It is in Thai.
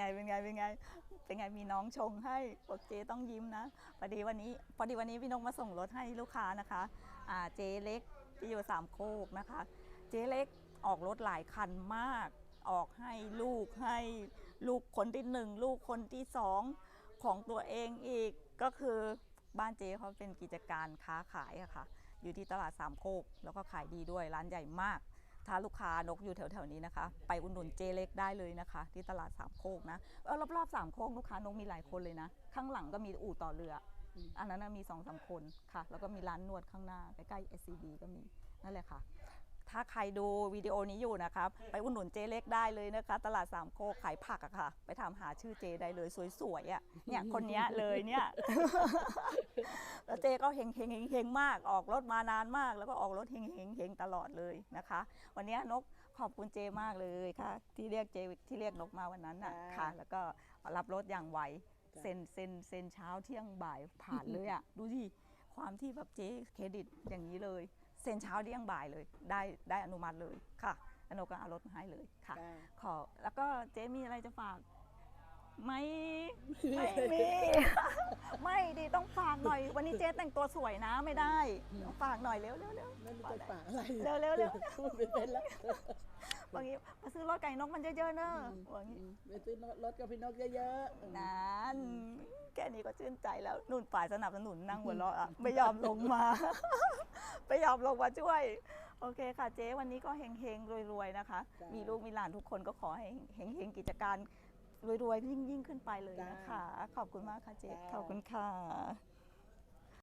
ไงเป็นไงเป็นไง เป็นไงมีน้องชงให้บอกเจต้องยิ้มนะพอดีวันนี้พอดีวันนี้พี่นกมาส่งรถให้ลูกค้านะคะอ่าเจเล็กที่อยู่สามโคกนะคะ เจเล็กออกรถหลายคันมาก ออกให้ลูกให้ลูกคนที่หนึ่งลูกคนที่สองของตัวเองอีกก็คือบ้านเจเขาเป็นกิจการค้าขายอะค่ะ อยู่ที่ตลาดสามโคกแล้วก็ขายดีด้วยร้านใหญ่มาก ถ้าลูกค้านกอยู่แถวๆนี้นะคะ ไปอุดหนุนเจเล็กได้เลยนะคะ ที่ตลาดสามโคกนะเออรอบๆสามโคกลูกค้านกมีหลายคนเลยนะ ข้างหลังก็มีอู่ต่อเรือ อันนั้นนะมีสองสามคนค่ะ แล้วก็มีร้านนวดข้างหน้าใกล้ๆ SCB ก็มีนั่นแหละค่ะ ถ้าใครดูวิดีโอนี้อยู่นะครับ ไปอุดหนุนเจเล็กได้เลยนะคะ ตลาดสามโคกขายผักอะค่ะ ไปถามหาชื่อเจได้เลยสวยๆอะเนี่ยคนเนี้ยเลยเนี่ยแล้วเจก็เฮงเฮงเฮงเฮงมากออกรถมานานมาก แล้วก็ออกรถเฮงเฮงเฮงตลอดเลยนะคะ วันนี้นกขอบคุณเจมากเลยค่ะ ที่เรียกเจที่เรียกนกมาวันนั้นน่ะจ้าค่ะ แล้วก็รับรถอย่างไวจ้าเซ็นเซ็นเซ็นเช้าเที่ยงบ่ายผ่านเลยอะดูดิความที่แบบเจ๊เครดิตอย่างนี้เลย เซ็นเช้าเที่ยงบ่ายเลย ได้ได้อนุมัติเลยค่ะแล้วนกก็เอารถมาให้เลยค่ะจ้าขอแล้วก็เจ๊มีอะไรจะฝากไม่ ไม่มี ไม่ดีต้องฝากหน่อย วันนี้เจ๊แต่งตัวสวยนะไม่ได้ต้องฝากหน่อยเร็วเร็วเร็วไม่รู้จะฝากอะไรเร็วเร็วเร็ว พูดไม่เป็นแล้วบางทีมาซื้อรถไก่นกมันเยอะๆเนอะว่างี้ไปซื้อรถกับพี่นกเยอะๆนั้นแค่นี้ก็ชื่นใจแล้วนุ่นฝ่ายสนับสนุนนั่งหัวเราะอะไม่ยอมลงมา ไม่ยอมลงมาช่วย โอเคค่ะเจ๊วันนี้ก็เฮงๆรวยๆนะคะ จ้ามีมีลูกมีหลานทุกคนก็ขอให้เฮงๆกิจการรวยๆยิ่งยิ่งๆขึ้นไปเลยนะคะ ขอบคุณมากค่ะเจ๊จ้าขอบคุณค่ะ